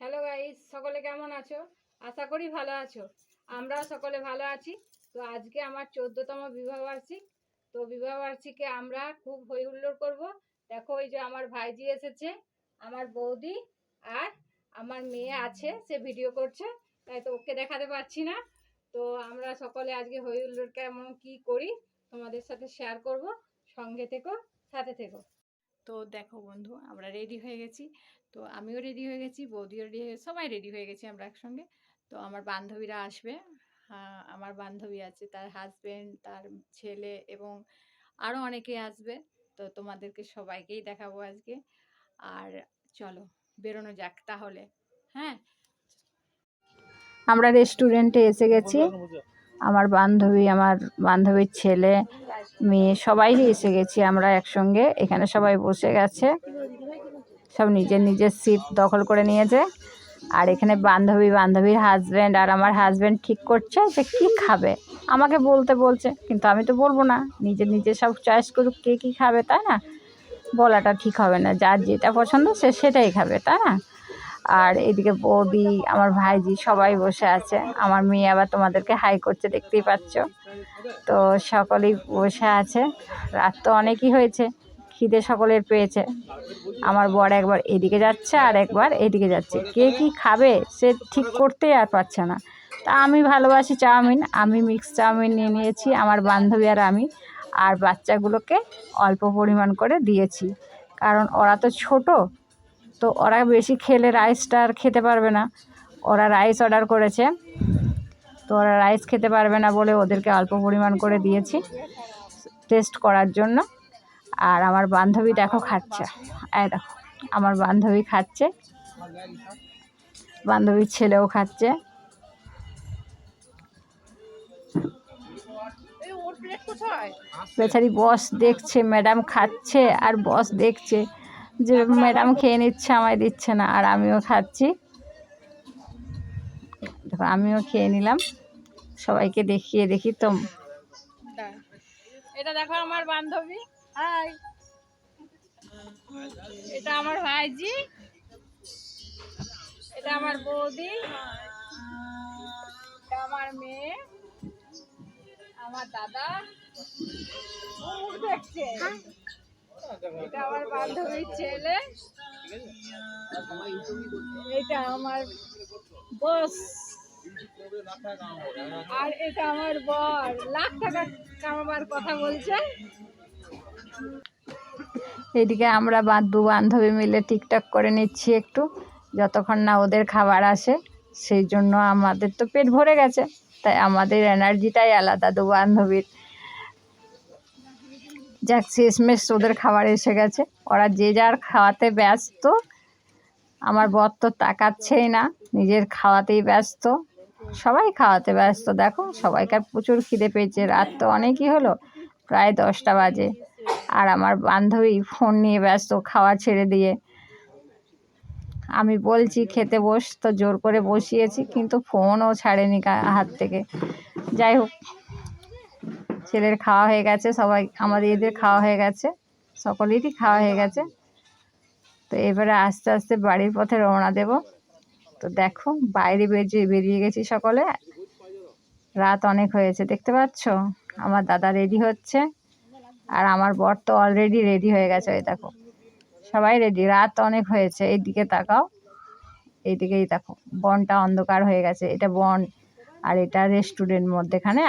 Hello guys সকলে কেমন আছো? আশা করি ভালো আছো। আমরাও সকলে ভালো আছি। তো আজকে আমার চোদ্দতম বিবাহবার্ষিক। তো বিবাহবার্ষিকে আমরা খুব হই হুল্লোড় করব। দেখো ওই যে আমার ভাইজি এসেছে, আমার বৌদি আর আমার মেয়ে আছে, সে ভিডিও করছে। তাই তো ওকে দেখাতে পারছি না। তো আমরা সকলে আজকে হই হুল্লোড় কেমন, কী করি তোমাদের সাথে শেয়ার করব। সঙ্গে থেকো, সাথে থেকো। তো দেখো বন্ধু আমরা রেডি হয়ে গেছি। তো আমিও রেডি হয়ে গেছি বৌদিও রেডি হয়ে সবাই রেডি হয়ে গেছি আমরা একসঙ্গে। তো আমার বান্ধবীরা আসবে। আহ, আমার বান্ধবী আছে তার হাজবেন্ড তার ছেলে এবং আরও অনেকে আসবে। তো তোমাদেরকে সবাইকেই দেখাবো আজকে। আর চলো বেরোনো যাক তাহলে। হ্যাঁ? আমরা রেস্টুরেন্টে এসে গেছি। আমার বান্ধবী, আমার বান্ধবীর ছেলে, মেয়ে সবাই এসে গেছি আমরা একসঙ্গে। এখানে সবাই বসে গেছে। সব নিজের নিজের সিট দখল করে নিয়েছে। আর এখানে বান্ধবী, বান্ধবীর হাজব্যান্ড আর আমার হাজব্যান্ড ঠিক করছে যে কি খাবে। আমাকে বলতে বলছে, কিন্তু আমি তো বলব না। নিজে নিজে সব চয়েস করুক, কে কী খাবে, তাই না? বলাটা ঠিক হবে না। যার যেটা পছন্দ সে সেটাই খাবে, তাই না? আর এদিকে বৌদি, আমার ভাইজি সবাই বসে আছে। আমার মেয়ে আবার তোমাদেরকে হাই করছে, দেখতেই পাচ্ছ? তো সকলেই বসে আছে। রাত তো অনেকই হয়েছে, খিদে সকলের পেয়েছে। আমার বর একবার এদিকে যাচ্ছে আর একবার এদিকে যাচ্ছে। কে কি খাবে, সে ঠিক করতেই আর পারছে না। তা আমি ভালোবাসি চাউমিন, আমি মিক্স চাউমিন নিয়ে নিয়েছি, আমার বান্ধবী আর আমি। আর বাচ্চাগুলোকে অল্প পরিমাণ করে দিয়েছি। কারণ ওরা তো ছোট তো ওরা বেশি খেলে রাইসটা আর খেতে পারবে না। ওরা রাইস অর্ডার করেছে। তো ওরা রাইস খেতে পারবে না বলে ওদেরকে অল্প পরিমাণ করে দিয়েছি টেস্ট করার জন্য। আর আমার বান্ধবী দেখো খাচ্ছে। এই দেখো, আমার বান্ধবী খাচ্ছে। বান্ধবীর ছেলেও খাচ্ছে। বেচারি বস দেখছে ম্যাডাম খাচ্ছে, আর বস দেখছে। যে ম্যাডাম খেয়ে নিচ্ছে আমায় দিচ্ছে না আর আমিও খাচ্ছি। দেখো আমিও খেয়ে নিলাম। সবাইকে দেখিয়ে দেখি তো। এটা দেখো আমার বান্ধবী। হাই। এটা আমার ভাইজি। এটা আমার বৌদি। এটা আমার মেয়ে। আমার দাদা। দেখছে। এটা আমার বান্ধবীর ছেলে। এটা আমার বস আর এটা আমার বর। লাখ টাকা কামাবার কথা বলছে। এদিকে আমরা দু বান্ধবী মিলে টিকটক করে নিচ্ছি একটু। যতক্ষণ না ওদের খাবার আসে, সেই জন্য আমাদের তো পেট ভরে গেছে। তাই আমাদের এনার্জিটাই আলাদা দু বান্ধবীর। যাক, শেষমেশ ওদের খাবার এসে গেছে। ওরা যে যার খাওয়াতে ব্যস্ত, আমার বর তো তাকাচ্ছেই না, নিজের খাওয়াতেই ব্যস্ত। সবাই খাওয়াতে ব্যস্ত, দেখো, সবাইকার প্রচুর খিদে পেয়েছে। রাত তো অনেকই হলো, প্রায় দশটা বাজে। আর আমার বান্ধবী ফোন নিয়ে ব্যস্ত খাওয়া ছেড়ে দিয়ে। আমি বলছি, খেতে বস। তো জোর করে বসিয়েছি, কিন্তু ফোনও ছাড়েনি হাত থেকে। যাই হোক ছেলের খাওয়া হয়ে গেছে, সবাই, আমাদের এদের খাওয়া হয়ে গেছে, সকলেরই খাওয়া হয়ে গেছে। তো এবারে আস্তে আস্তে বাড়ির পথে রওনা দেব। তো দেখো, বাইরে বেরিয়ে বেরিয়ে গেছি সকলে। রাত অনেক হয়েছে, দেখতে পাচ্ছ? আমার দাদা রেডি হচ্ছে, আর আমার বর তো অলরেডি রেডি হয়ে গেছে, ওই দেখো। সবাই রেডি রাত অনেক হয়েছে, এইদিকে তাকাও, এইদিকেই দেখো, বনটা অন্ধকার হয়ে গেছে, এটা বন, আর এটা রেস্টুরেন্ট মধ্যেখানে।